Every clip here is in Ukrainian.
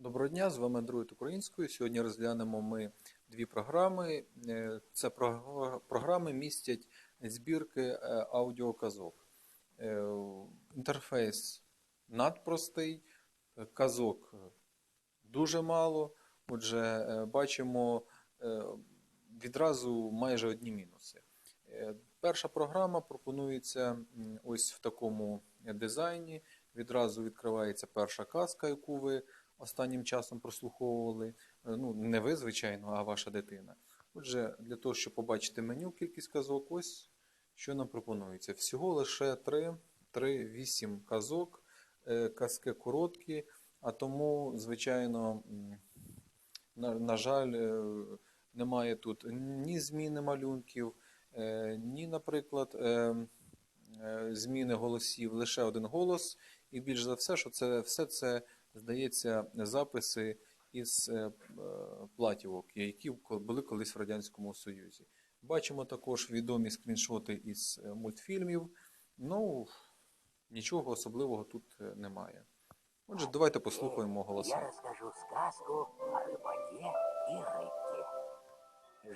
Доброго дня, з вами Друид Українською. Сьогодні розглянемо ми дві програми. Е, Це програми містять збірки е, аудіоказок. Е, Інтерфейс надпростий, казок дуже мало. Отже, бачимо відразу майже одні мінуси. Перша програма пропонується ось в такому дизайні. Відразу відкривається перша казка, яку ви останнім часом прослуховували. Е, Ну, не ви, звичайно, а ваша дитина. Отже, для того, щоб побачити меню, кількість казок, ось що нам пропонується. Всього лише 3, 3 8 казок, Е, казки короткі, а тому, звичайно, на, на жаль, е, немає тут ні зміни малюнків, ні, наприклад, зміни голосів, лише один голос. І більш за все, що це все це здається записи із е, е, платівок, які були колись в Радянському Союзі. Бачимо також відомі скріншоти із е, мультфільмів. Ну, нічого особливого тут немає. Отже, давайте послухаємо Я голоса. расскажу сказку о рыбаке и рыбке.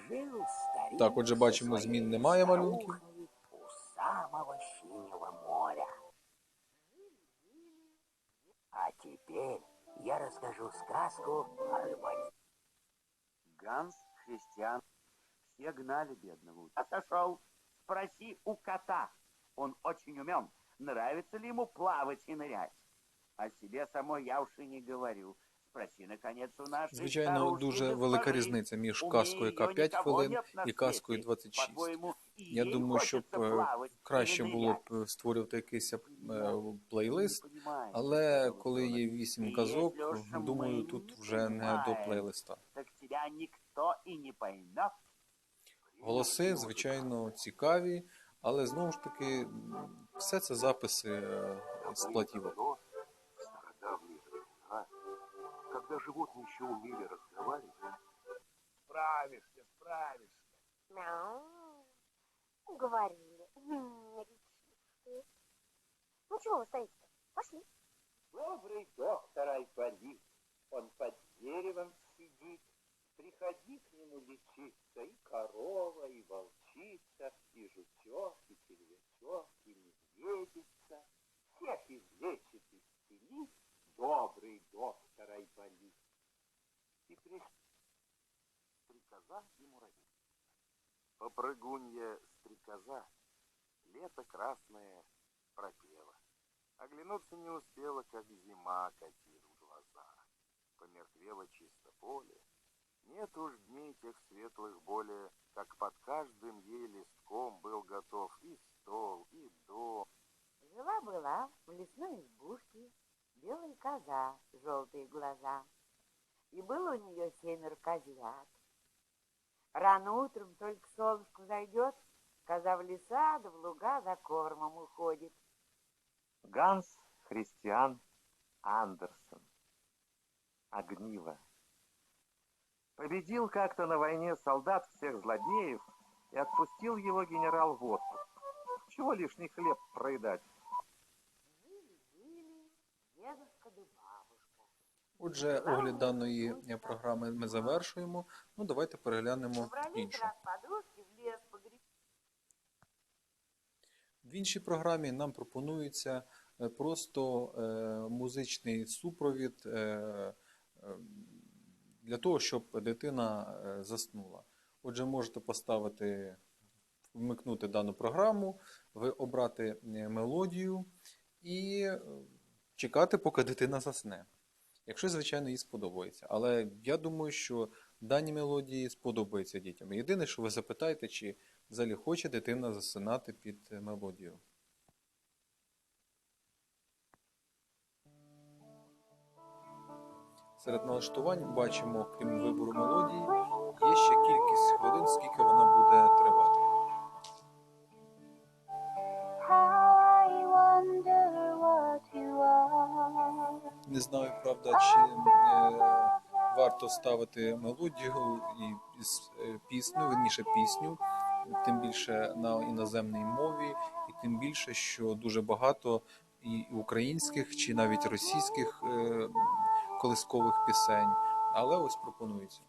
Жил старик Так, отже, бачимо, змін немає малюнків. у самого синего теперь я расскажу сказку о рыбаке. Ганс, Христиан, все гнали бедного. Отошел. Спроси у кота. Он очень умен. Нравится ли ему плавать и нырять? О себе самой я уж и не говорю. Звичайно, дуже велика різниця між казкою, яка нее 5 хвилин, і казкою свете. 26. Я думаю, щоб е, краще було б створювати якийсь е, плейлист, але коли є вы 8 казок, думаю, тут вже не до плейлиста. Голоси, звичайно, цікаві, але знову ж таки, все це записи е, з платівок. Когда животные еще умели разговаривать, Справишься, справишься. Мяу. Говорили. Ну чего вы стоите-то? Пошли. Добрый доктор Айпали, он под деревом сидит. Приходи к нему лечиться и корова, и волчица, и жучок, и червячок, и медведица. Всех излечит и исцелит добрый доктор Айпали. и пришли стрекоза и муравей. Попрыгунья стрекоза, лето красное пропела. Оглянуться не успела, как зима катила в глаза. Помертвело чисто поле. Нет уж дней тех светлых более, как под каждым ей листком был готов и стол, и дом, Жила-была в лесной избушке белая коза, желтые глаза. И было у нее семеро козлят. Рано утром только солнышко зайдет, коза в леса да в луга за кормом уходит. Ганс, Христиан, Андерсон. Огниво. Победил как-то на войне солдат всех злодеев и отпустил его генерал в отпуск. Чего лишний хлеб проедать? Жили-жили дедушка бабушка. Отже, огляд даної е, програми ми завершуємо. Ну, давайте переглянемо іншу. в іншій програмі нам пропонується е, просто е, музичний супровід для того, щоб дитина заснула. Отже, можете поставити, вмикнути дану програму, ви обрати мелодію і чекати, поки дитина засне. Якщо, звичайно, їй сподобається. Але я думаю, що дані мелодії сподобаються дітям. Єдине, що ви запитаєте, чи взагалі хоче дитина засинати під е, мелодію. Серед налаштувань бачимо, крім вибору мелодії, є ще кількість хвилин, скільки правда, чи е, варто ставити мелодію і е, пісню, верніше пісню, тим більше на іноземній мові, і тим більше, що дуже багато і українських чи навіть російських е, колискових пісень, але ось пропонується.